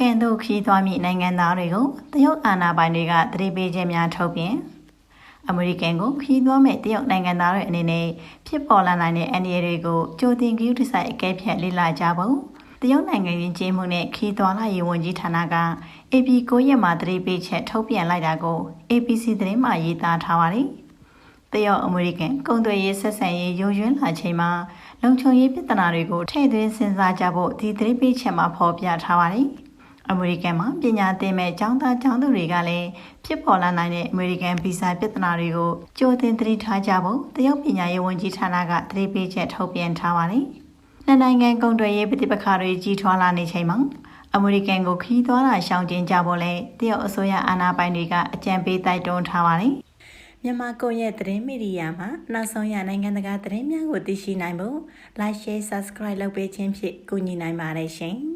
ကန်တို့ခီးသွားမည့်နိုင်ငံသားတွေကိုတရုတ်အာဏာပိုင်တွေကတတိပေးခြင်းများထုတ်ပြန်အမေရိကန်ကိုခီးသွားမဲ့တရုတ်နိုင်ငံသားတွေအနေနဲ့ဖြစ်ပေါ်လာနိုင်တဲ့အန္တရာယ်တွေကိုကြိုတင်ကြည့်တစိုက်အကဲဖြတ်လေ့လာကြဖို့တရုတ်နိုင်ငံရင်းချင်းမှုနဲ့ခီးသွားလာရေးဝန်ကြီးဌာနက AP 9ရက်မှာတတိပေးချက်ထုတ်ပြန်လိုက်တာကို APC သတင်းမှာရေးသားထားပါတယ်တရုတ်အမေရိကန်ကုန်သွယ်ရေးဆက်ဆံရေးရုံရွင်းလာချိန်မှာလုံခြုံရေးပြဿနာတွေကိုထည့်သွင်းစဉ်းစားကြဖို့ဒီသတိပေးချက်မှာဖော်ပြထားပါတယ်။ အမေရိကန်မှာပညာသင်မဲ့ကျောင်းသားကျောင်းသူတွေကလည်းဖြစ်ပေါ်လာနိုင်တဲ့အမေရိကန်ဗီဇာပြဿနာတွေကိုကြိုတင်သတိထားကြဖို့တရုတ်ပညာရေးဝန်ကြီးဌာနကသတိပေးချက်ထုတ်ပြန်ထားပါတယ်။နှစ်နိုင်ငံကုန်သွယ်ရေးပဋိပက္ခတွေကြီးထွားလာနေချိန်မှာအမေရိကန်ကိုခီးသွားတာရှောင်ကျဉ်ကြဖို့လဲတရုတ်အစိုးရအာဏာပိုင်တွေကအကြံပေးတိုက်တွန်းထားပါတယ်။မြန်မာကွန်ရက်သတင်းမီဒီယာမှာနောက်ဆုံးရနိုင်ငံတကာသတင်းများကိုသိရှိနိုင်ဖို့ Like Share Subscribe လုပ်ပေးခြင်းဖြင့်ကူညီနိုင်ပါတယ်ရှင်။